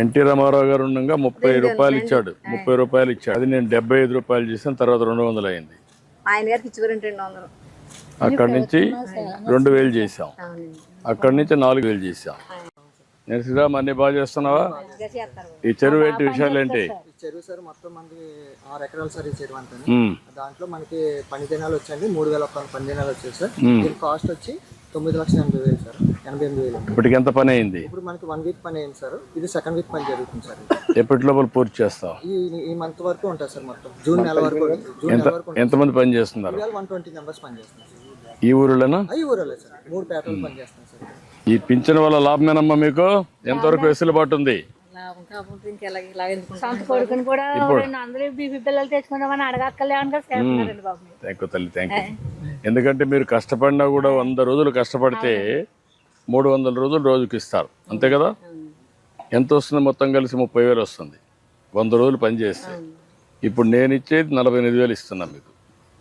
NT Ramarao గారు ఉండగా ముప్పై రూపాయలు ఇచ్చాడు. ముప్పై రూపాయలు ఇచ్చాడు. అది నేను డెబ్బై ఐదు రూపాయలు చేసాను తర్వాత రెండు వందలు అయింది. ఆయన గారికి వందలు. అక్కడి నుంచి రెండు వేలు చేసాం అక్కడి నుంచి నాలుగు వేలు చేసాం నేను శ్రీరామ్ అన్ని బాగా చేస్తున్నావా? ఈ చెరువు ఏంటి విషయాలు ఏంటి? చెరువు సార్ మొత్తం మనకి ఆరు ఎకరాలు సార్ ఈ చెరువు అంతా. దాంట్లో మనకి పని దినాలు వచ్చండి మూడు వేల ఒక్క పని దినాలు వచ్చాయి సార్. దీని కాస్ట్ వచ్చి తొమ్మిది లక్షల ఎనభై వేలు సార్. ఎనభై ఎనిమిది వేలు. ఇప్పటికి ఎంత పని అయింది? ఇప్పుడు మనకి వన్ వీక్ పని అయింది సార్. ఇది సెకండ్ వీక్ పని జరుగుతుంది సార్. ఎప్పటి లోపల పూర్తి చేస్తాం ఈ ఈ మంత్ వరకు ఉంటుంది సార్ మొత్తం. జూన్ నెల వరకు జూన్ నెల వరకు ఎంతమంది పని చేస్తున్నారు? వన్ ట్వంటీ మెంబర్స్ పని చేస్తున్నారు సార్. ఈ ఊరిలోనా? అవి ఊరలే సార్. మూడు పేటలు పని చేస్తున్నాం సార్. ఈ పింఛన్ వల్ల లాభమేనమ్మా మీకు? ఎంతవరకు వెసులుబాటు ఉంది? లాభం కాకపోతే ఇంకెలా ఇలా ఎందుకు సొంత కొడుకుని కూడా రెండు వందలు బీపీ పిల్లలు తెచ్చుకుందామని అడగక్కర్లేమని కదా చేస్తున్నారండి బాబు మీరు. థ్యాంక్ యూ తల్లి థ్యాంక్ యూ ఎందుకంటే మీరు కష్టపడినా కూడా వంద రోజులు కష్టపడితే మూడు వందల రోజులు రోజుకి ఇస్తారు అంతే కదా? ఎంత వస్తుంది మొత్తం కలిసి ముప్పై వేలు వస్తుంది. వంద రోజులు పని చేస్తే. ఇప్పుడు నేను ఇచ్చేది నలభై ఎనిమిది వేలు ఇస్తున్నాను మీకు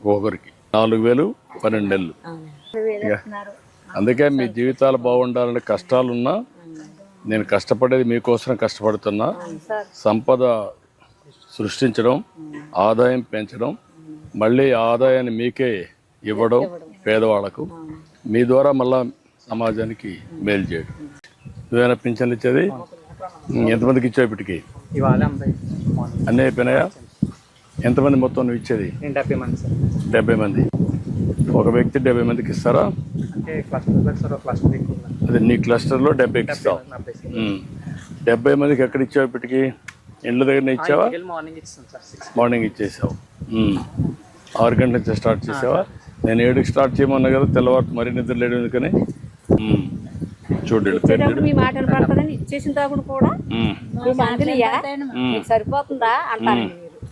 ఒకరికి నాలుగు వేలు పన్నెండు నెలలు. అందుకే మీ జీవితాలు బాగుండాలని కష్టాలున్నా నేను కష్టపడేది మీకోసం కష్టపడుతున్నా. సంపద సృష్టించడం ఆదాయం పెంచడం మళ్ళీ ఆదాయాన్ని మీకే ఇవ్వడం పేదవాళ్ళకు మీ ద్వారా మళ్ళా సమాజానికి మేలు చేయడం. నువ్వేనా పింఛన్లు ఇచ్చేది? ఎంతమందికి ఇచ్చావు ఇప్పటికి? అన్నీ అయిపోయినాయా? ఎంతమంది మొత్తం నువ్వు ఇచ్చేది? డెబ్బై మంది. ఒక వ్యక్తి డెబ్బై మందికి ఇస్తారా? అదే నీ క్లస్టర్లో డెబ్బైకి ఇస్తావు. డెబ్బై ఉమ్. డెబ్బై మందికి ఎక్కడ ఇచ్చావు ఇప్పటికి? ఇండ్ల దగ్గర ఇచ్చావా? మార్నింగ్ ఇచ్చేసావు. ఆరు గంటల నుంచి స్టార్ట్ చేసావా? నేను ఏడుకి స్టార్ట్ చేయమన్నా కదా తెల్లవారు మరీ నిద్ర లేడు ఎందుకని? ఉమ్. చూడు ఈడ పేరు చూడు. మీ మాట వినపడుతుందండి ఇచ్చేసిన తర్వాత కూడా. సరిపోతుందా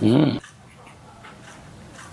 Mm.